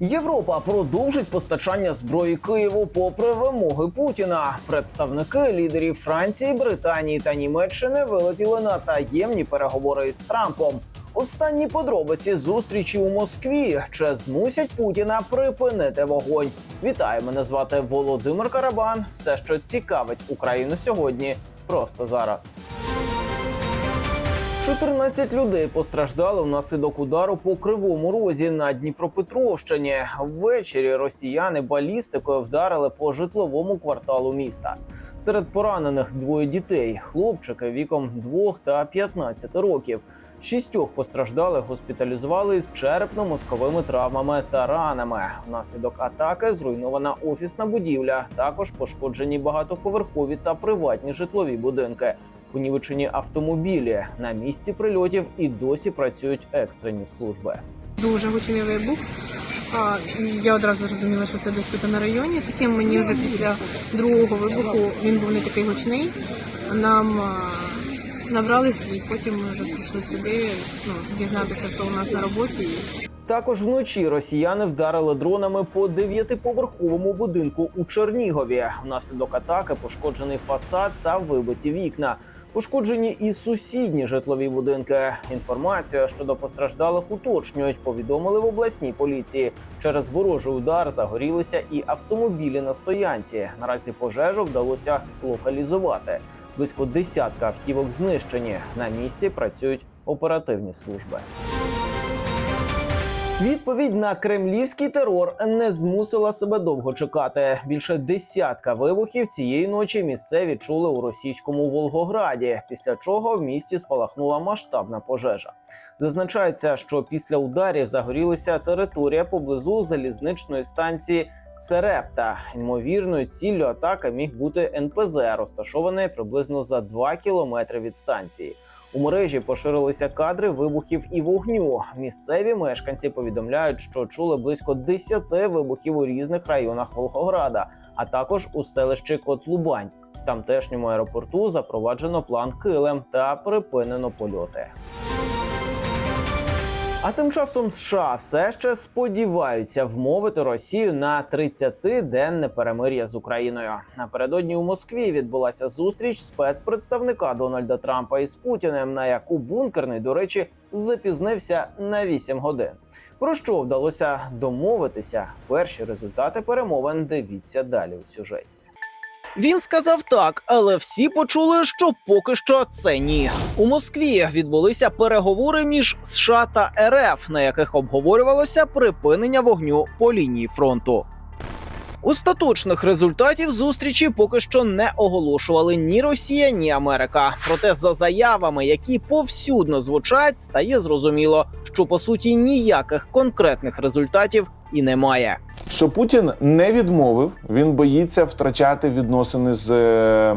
Європа продовжить постачання зброї Києву попри вимоги Путіна. Представники лідерів Франції, Британії та Німеччини вилетіли на таємні переговори із Трампом. Останні подробиці зустрічі у Москві чи змусять Путіна припинити вогонь. Вітаю, мене звати Володимир Карабан. Все, що цікавить Україну сьогодні, просто зараз. 14 людей постраждали внаслідок удару по кривому розі на Дніпропетровщині. Ввечері росіяни балістикою вдарили по житловому кварталу міста. Серед поранених двоє дітей, хлопчики віком 2 та 15 років. Шістьох постраждалих госпіталізували із черепно-мозковими травмами та ранами. Внаслідок атаки зруйнована офісна будівля. Також пошкоджені багатоповерхові та приватні житлові будинки. Понівечені автомобілі на місці прильотів і досі працюють екстрені служби. Дуже гучний вибух. Я одразу зрозуміла, що це десь тут на районі. Потім мені вже після другого вибуху він був не такий гучний. Нам набрались і потім ми вже прийшли сюди ну, дізнатися, що у нас на роботі. Також вночі росіяни вдарили дронами по дев'ятиповерховому будинку у Чернігові. Внаслідок атаки пошкоджений фасад та вибиті вікна. Пошкоджені і сусідні житлові будинки. Інформацію щодо постраждалих уточнюють. Повідомили в обласній поліції. Через ворожий удар загорілися і автомобілі на стоянці. Наразі пожежу вдалося локалізувати. Близько десятка автівок знищені. На місці працюють оперативні служби. Відповідь на кремлівський терор не змусила себе довго чекати. Більше десятка вибухів цієї ночі місцеві чули у російському Волгограді, після чого в місті спалахнула масштабна пожежа. Зазначається, що після ударів загорілася територія поблизу залізничної станції. Серепта ймовірною ціллю атаки міг бути НПЗ, розташований приблизно за 2 кілометри від станції. У мережі поширилися кадри вибухів і вогню. Місцеві мешканці повідомляють, що чули близько 10 вибухів у різних районах Волгограда, а також у селищі Котлубань. В тамтешньому аеропорту запроваджено план килим та припинено польоти. А тим часом США все ще сподіваються вмовити Росію на 30-денне перемир'я з Україною. Напередодні у Москві відбулася зустріч спецпредставника Дональда Трампа із Путіним, на яку бункерний, до речі, запізнився на 8 годин. Про що вдалося домовитися? Перші результати перемовин дивіться далі у сюжеті. Він сказав так, але всі почули, що поки що це ні. У Москві відбулися переговори між США та РФ, на яких обговорювалося припинення вогню по лінії фронту. Остаточних результатів зустрічі поки що не оголошували ні Росія, ні Америка. Проте, за заявами, які повсюдно звучать, стає зрозуміло, що по суті ніяких конкретних результатів і немає. що Путін не відмовив, він боїться втрачати відносини з е,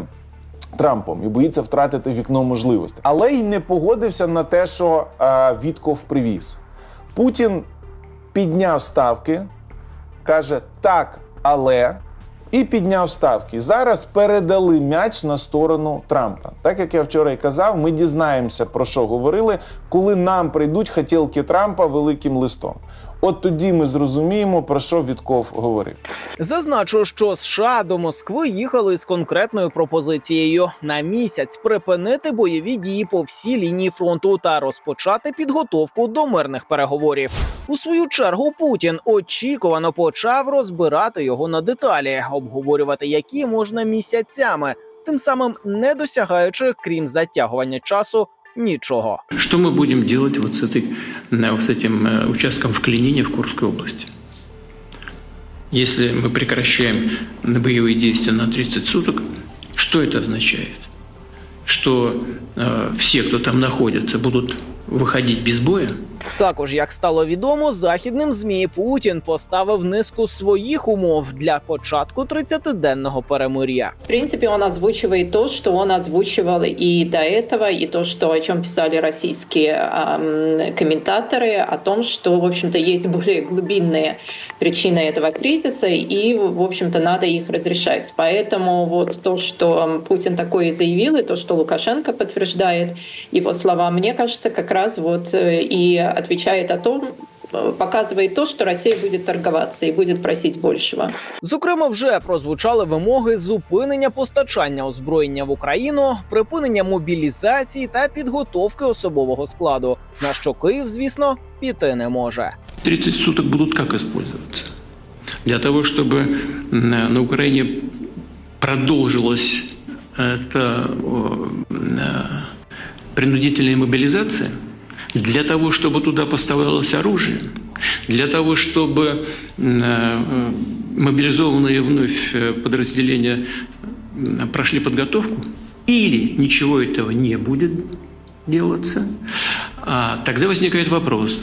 Трампом і боїться втратити вікно можливостей. Але й не погодився на те, що е, Вітков привіз. Путін підняв ставки, каже так, але. І підняв ставки. Зараз передали м'яч на сторону Трампа. Так як я вчора й казав, ми дізнаємося про що говорили, коли нам прийдуть хотілки Трампа великим листом. От тоді ми зрозуміємо, про що Вітков говорив. Зазначу, що США до Москви їхали з конкретною пропозицією на місяць припинити бойові дії по всій лінії фронту та розпочати підготовку до мирних переговорів. У свою чергу Путін очікувано почав розбирати його на деталі, обговорювати які можна місяцями, тим самим не досягаючи, крім затягування часу, нічого. Що ми будемо робити вот з цим э, участком в Клініні в Курській області? Если мы прекращаем боевые действия на 30 суток, что это означает? Что э, всі, хто там знаходиться, будут выходить без боя? Також, як стало відомо, західним змі Путін поставив низку своїх умов для початку 30-денного перемир'я. В принципе, он озвучивает то, что он озвучивал и до этого, и то, что, о чем писали российские эм, комментаторы, о том, что, в общем-то, есть более глубинные причины этого кризиса, и, в общем-то, надо их разрешать. Поэтому вот то, что Путин такое и заявил, и то, что Лукашенко подтверждает его слова, мне кажется, как раз вот э, и отвечает о том, э, показывает то, что Россия будет торговаться и будет просить большего. Зокрема, вже прозвучали вимоги зупинення постачання озброєння в Україну, припинення мобілізації та підготовки особового складу. На що Київ, звісно, піти не може. 30 суток будут как использоваться? Для того, чтобы м, на Украине продолжилась эта о, м, принудительная мобилизация, Для того, чтобы туда поставлялось оружие, для того, чтобы э, мобилизованные вновь э, подразделения прошли подготовку, или ничего этого не будет делаться, а тогда возникает вопрос,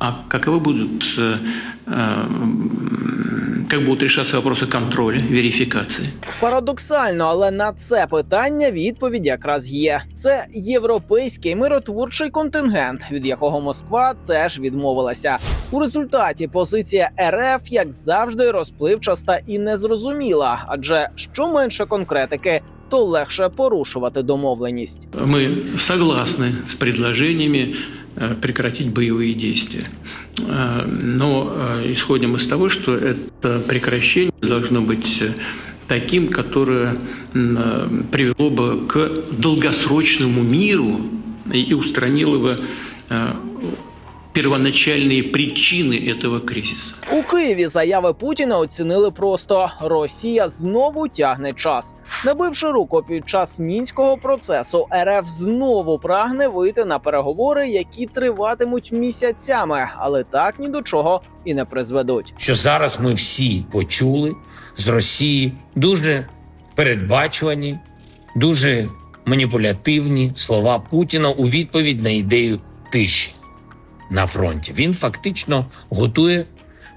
а каковы будут, э, э, м, как будут решаться вопросы контроля, верификации? Парадоксально, але на це питання відповідь якраз є. Це європейський миротворчий контингент, від якого Москва теж відмовилася. У результаті позиція РФ, як завжди, розпливчаста і незрозуміла. Адже що менше конкретики, то легше порушувати домовленість. Мы согласны с предложениями э, прекратить боевые действия. Э, Но э, исходим из того, что это прекращение должно быть э, таким, которое э, привело бы к долгосрочному миру и устранило бы э, первоначальные причины этого кризиса. У Києві заяви Путіна оцінили просто: Росія знову тягне час. Набивши руку під час мінського процесу, РФ знову прагне вийти на переговори, які триватимуть місяцями, але так ні до чого і не призведуть. що зараз ми всі почули з Росії дуже передбачувані, дуже маніпулятивні слова Путіна у відповідь на ідею тиші на фронті. Він фактично готує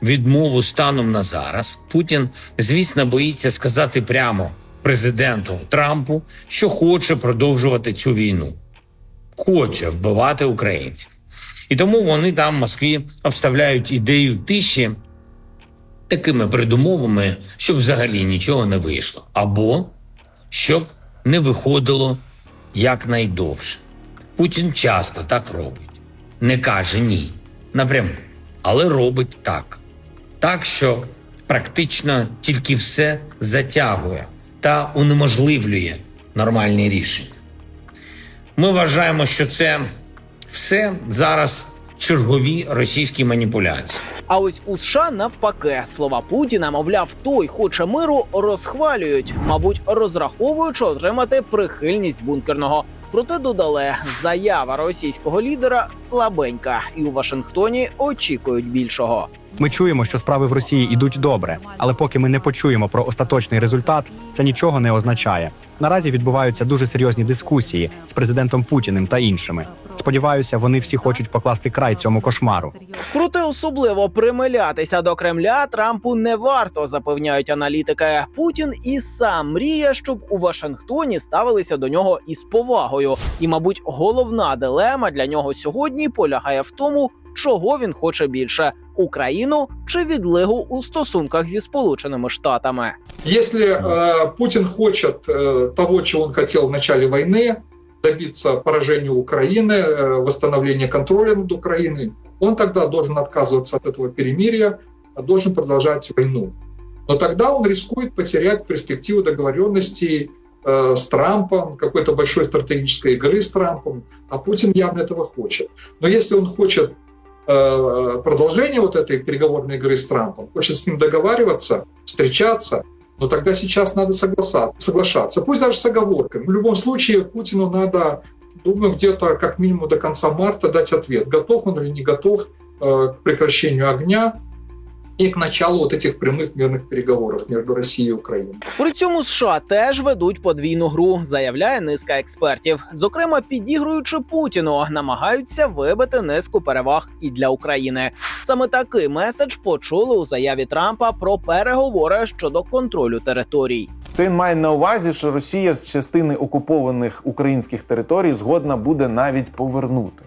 відмову станом на зараз. Путін, звісно, боїться сказати прямо президенту Трампу, що хоче продовжувати цю війну, хоче вбивати українців. І тому вони там в Москві обставляють ідею тиші такими передумовами, щоб взагалі нічого не вийшло, або щоб не виходило якнайдовше. Путін часто так робить. Не каже ні напряму, але робить так. Так, що практично тільки все затягує та унеможливлює нормальні рішення. Ми вважаємо, що це все зараз чергові російські маніпуляції. А ось у США навпаки слова Путіна, мовляв, той хоче миру, розхвалюють, мабуть, розраховуючи отримати прихильність бункерного. Проте додали, заява російського лідера слабенька, і у Вашингтоні очікують більшого. Ми чуємо, що справи в Росії йдуть добре, але поки ми не почуємо про остаточний результат, це нічого не означає. Наразі відбуваються дуже серйозні дискусії з президентом Путіним та іншими. Сподіваюся, вони всі хочуть покласти край цьому кошмару. Проте особливо примилятися до Кремля Трампу не варто, запевняють аналітики. Путін і сам мріє, щоб у Вашингтоні ставилися до нього із повагою. І, мабуть, головна дилема для нього сьогодні полягає в тому, чого він хоче більше: Україну чи відлигу у стосунках зі Сполученими Штатами. Если э, Путин хочет э, того, чего он хотел в начале войны, добиться поражения Украины, э, восстановления контроля над Украиной, он тогда должен отказываться от этого перемирия, а должен продолжать войну. Но тогда он рискует потерять перспективу договоренностей э, с Трампом, какой-то большой стратегической игры с Трампом, а Путин явно этого хочет. Но если он хочет э, продолжения вот этой переговорной игры с Трампом, хочет с ним договариваться, встречаться, но тогда сейчас надо соглашаться. Пусть даже с оговорками. В любом случае Путину надо, думаю, где-то как минимум до конца марта дать ответ, готов он или не готов э, к прекращению огня и к началу вот этих прямых мирных переговоров между Россией и Украиной. При цьому США теж ведуть подвійну гру, заявляє низка експертів. Зокрема, підігруючи Путіну, намагаються вибити низку переваг і для України. Саме такий меседж почули у заяві Трампа про переговори щодо контролю територій. Це він має на увазі, що Росія з частини окупованих українських територій згодна буде навіть повернути.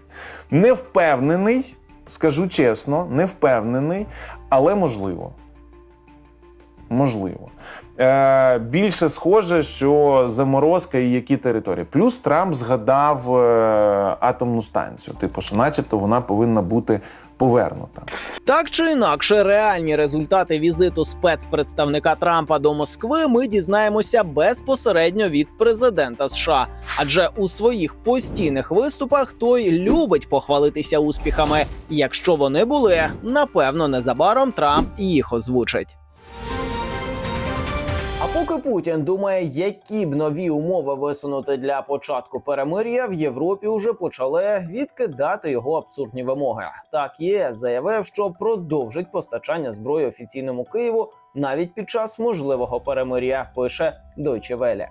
Не впевнений, скажу чесно, не впевнений, але можливо. Можливо. Е, більше схоже, що заморозка і які території. Плюс Трамп згадав е, атомну станцію, типу, що начебто вона повинна бути повернута. Так чи інакше, реальні результати візиту спецпредставника Трампа до Москви ми дізнаємося безпосередньо від президента США. Адже у своїх постійних виступах той любить похвалитися успіхами. Якщо вони були, напевно, незабаром Трамп їх озвучить. А поки Путін думає, які б нові умови висунути для початку перемир'я, в Європі вже почали відкидати його абсурдні вимоги. Так ЄС заявив, що продовжить постачання зброї офіційному Києву навіть під час можливого перемир'я. Пише Deutsche Welle.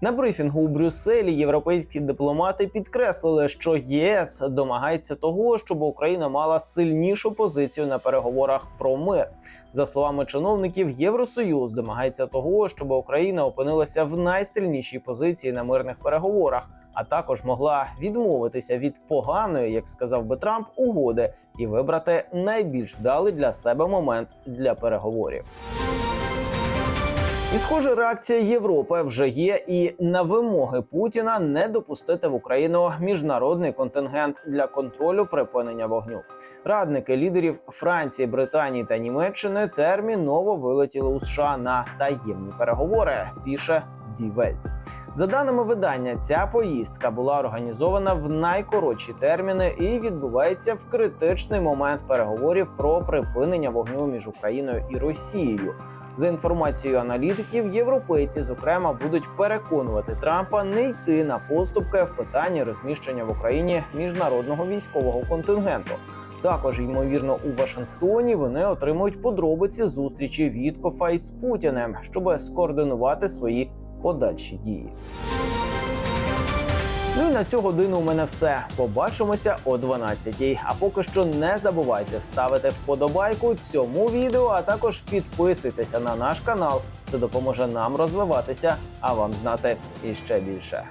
На брифінгу у Брюсселі європейські дипломати підкреслили, що ЄС домагається того, щоб Україна мала сильнішу позицію на переговорах про мир. За словами чиновників, Євросоюз домагається того, щоб Україна опинилася в найсильнішій позиції на мирних переговорах, а також могла відмовитися від поганої, як сказав би Трамп, угоди і вибрати найбільш вдалий для себе момент для переговорів. І схоже, реакція Європи вже є і на вимоги Путіна не допустити в Україну міжнародний контингент для контролю припинення вогню. Радники лідерів Франції, Британії та Німеччини терміново вилетіли у США на таємні переговори. Піше Дівель. За даними видання, ця поїздка була організована в найкоротші терміни і відбувається в критичний момент переговорів про припинення вогню між Україною і Росією. За інформацією аналітиків, європейці, зокрема, будуть переконувати Трампа не йти на поступки в питанні розміщення в Україні міжнародного військового контингенту. Також, ймовірно, у Вашингтоні вони отримують подробиці зустрічі Віткофа із Путіним, щоб скоординувати свої подальші дії. Ну і на цю годину у мене все. Побачимося о 12-й. А поки що не забувайте ставити вподобайку цьому відео, а також підписуйтеся на наш канал. Це допоможе нам розвиватися, а вам знати іще більше.